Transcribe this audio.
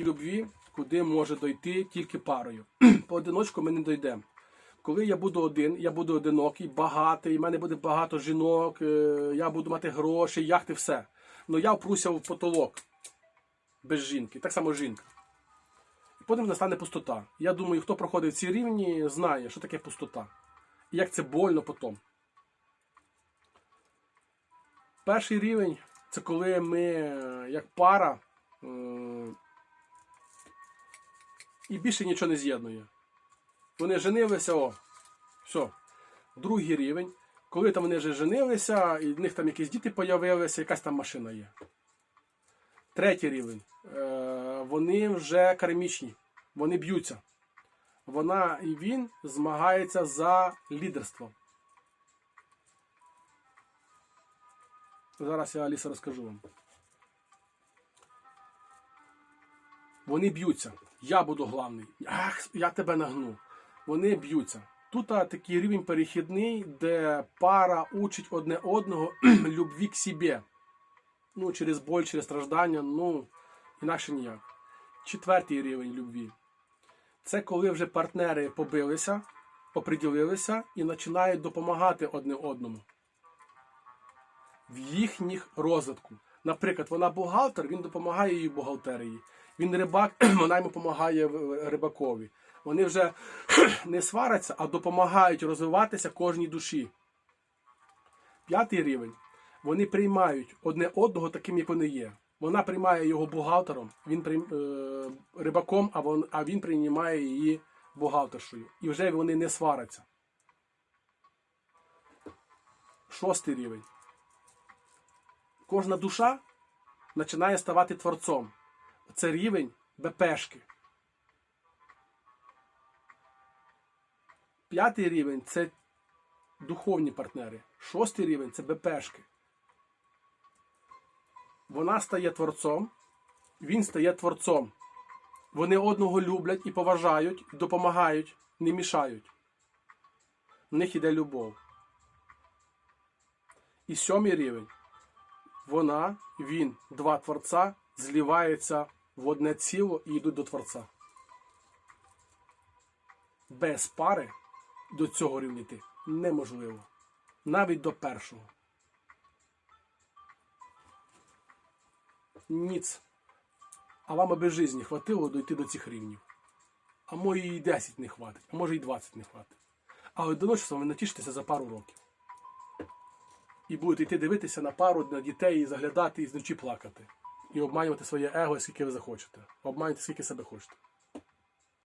стадії любві, куди може дойти тільки парою. Поодиночку ми не дійдемо. Коли я буду один, я буду одинокий, багатий, в мене буде багато жінок, е, я буду мати гроші, яхти, все. Ну я впруся в потолок без жінки, так само жінка. І потім настане пустота. Я думаю, хто проходив ці рівні, знає, що таке пустота. І як це больно потім. Перший рівень це коли ми, е, як пара, е, і більше нічого не з'єднує. Вони женилися, о, все. Другий рівень. Коли там вони вже женилися, і в них там якісь діти появилися, якась там машина є. Третій рівень. Е, вони вже кармічні, вони б'ються. Вона і він змагається за лідерство. Зараз я Аліса розкажу вам. Вони б'ються. Я буду главний. Ах, я тебе нагну. Вони б'ються. Тут такий рівень перехідний, де пара учить одне одного любві к собі. Ну, через боль, через страждання, ну, інакше ніяк. Четвертий рівень любві. Це коли вже партнери побилися, оприділилися і починають допомагати одне одному в їхніх розвитку. Наприклад, вона бухгалтер, він допомагає їй бухгалтерії. Він рибак, вона йому допомагає рибакові. Вони вже не сваряться, а допомагають розвиватися кожній душі. П'ятий рівень. Вони приймають одне одного таким, як вони є. Вона приймає його бухгалтером, він прийм- е, рибаком, а, вон, а він приймає її бухгалтершою. І вже вони не сваряться. Шостий рівень. Кожна душа починає ставати творцом. Це рівень БПшки. П'ятий рівень це духовні партнери. Шостий рівень це БПшки. Вона стає творцом, він стає творцом. Вони одного люблять і поважають, допомагають, не мішають. В них іде любов. І сьомий рівень. Вона, він, два творця зліваються в одне ціло і йдуть до творця. Без пари до цього рівня йти неможливо. Навіть до першого. Ніц. А вам аби житті хватило дойти до цих рівнів. А може і 10 не хватить, а може і 20 не хватить. А одиночеством ви натішитеся за пару років. І будете йти дивитися на пару, на дітей, і заглядати і вночі плакати. І обманювати своє его, скільки ви захочете. Обманювати, скільки себе хочете.